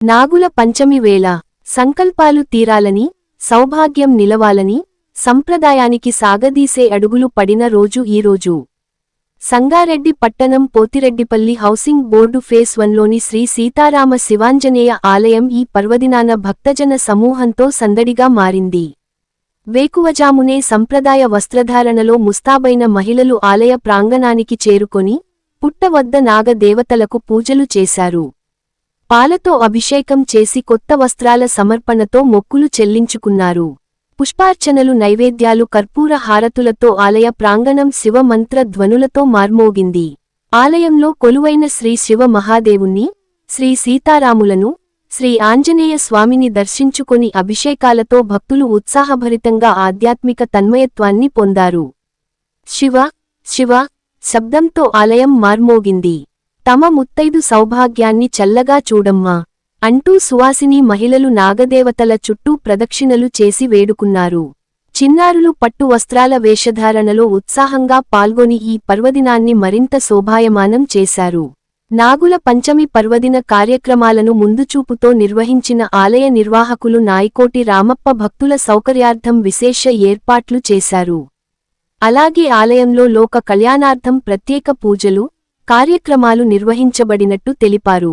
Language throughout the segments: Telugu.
నాగుల పంచమి వేళ సంకల్పాలు తీరాలని సౌభాగ్యం నిలవాలని సంప్రదాయానికి సాగదీసే అడుగులు పడిన రోజు ఈరోజు సంగారెడ్డి పట్టణం పోతిరెడ్డిపల్లి హౌసింగ్ బోర్డు ఫేస్ వన్లోని శ్రీ సీతారామ శివాంజనేయ ఆలయం ఈ పర్వదినాన భక్తజన సమూహంతో సందడిగా మారింది. వేకువజామునే సంప్రదాయ వస్త్రధారణలో ముస్తాబైన మహిళలు ఆలయ ప్రాంగణానికి చేరుకొని పుట్ట వద్ద నాగ దేవతలకు పూజలు చేశారు. పాలతో అభిషేకం చేసి కొత్త వస్త్రాల సమర్పణతో మొక్కులు చెల్లించుకున్నారు. పుష్పార్చనలు నైవేద్యాలు కర్పూర హారతులతో ఆలయ ప్రాంగణం శివ మంత్ర ధ్వనులతో మార్మోగింది. ఆలయంలో కొలువైన శ్రీ శివ మహాదేవుణ్ణి శ్రీ సీతారాములను శ్రీ ఆంజనేయ స్వామిని దర్శించుకొని అభిషేకాలతో భక్తులు ఉత్సాహభరితంగా ఆధ్యాత్మిక తన్మయత్వాన్ని పొందారు. శివ శివ శబ్దంతో ఆలయం మార్మోగింది. తమ ముత్తైదు సౌభాగ్యాన్ని చల్లగా చూడమ్మా అంటూ సువాసిని మహిళలు నాగదేవతల చుట్టూ ప్రదక్షిణలు చేసి వేడుకున్నారు. చిన్నారులు పట్టు వస్త్రాల వేషధారణలో ఉత్సాహంగా పాల్గొని ఈ పర్వదినాన్ని మరింత శోభాయమానం చేశారు. నాగుల పంచమి పర్వదిన కార్యక్రమాలను ముందుచూపుతో నిర్వహించిన ఆలయ నిర్వాహకులు నాయకోటి రామప్ప భక్తుల సౌకర్యార్థం విశేష ఏర్పాట్లు చేశారు. అలాగే ఆలయంలో లోక కళ్యాణార్థం ప్రత్యేక పూజలు కార్యక్రమాలు నిర్వహించబడినట్టు తెలిపారు.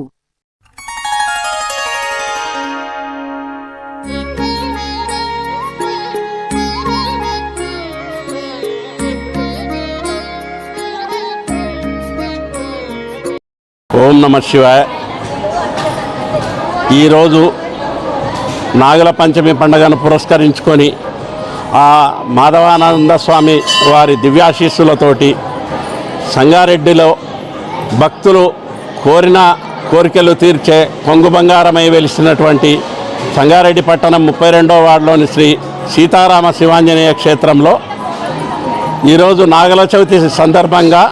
ఓం నమ శివాయ. ఈరోజు నాగల పంచమి పండుగను పురస్కరించుకొని ఆ మాధవానంద స్వామి వారి దివ్యాశీస్సులతోటి సంగారెడ్డిలో భక్తులు కోరిన కోరికలు తీర్చే కొంగు బంగారమై వెలిసినటువంటి సంగారెడ్డి పట్టణం ముప్పై రెండో వార్డులోని శ్రీ సీతారామ శివాంజనేయ క్షేత్రంలో ఈరోజు నాగల చవితి సందర్భంగా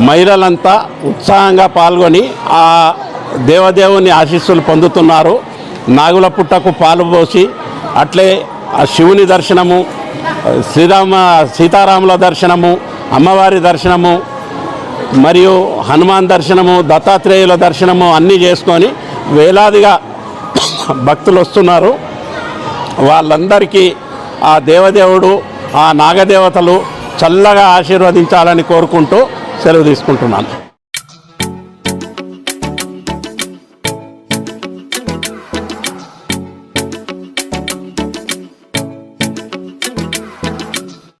మహిళలంతా ఉత్సాహంగా పాల్గొని ఆ దేవదేవుని ఆశీస్సులు పొందుతున్నారు. నాగుల పుట్టకు పాలు పోసి అట్లే ఆ శివుని దర్శనము శ్రీరామ సీతారాముల దర్శనము అమ్మవారి దర్శనము మరియు హనుమాన్ దర్శనము దత్తాత్రేయుల దర్శనము అన్నీ చేసుకొని వేలాదిగా భక్తులు వస్తున్నారు. వాళ్ళందరికీ ఆ దేవదేవుడు ఆ నాగదేవతలు చల్లగా ఆశీర్వదించాలని కోరుకుంటూ సెలవు తీసుకుంటున్నాను.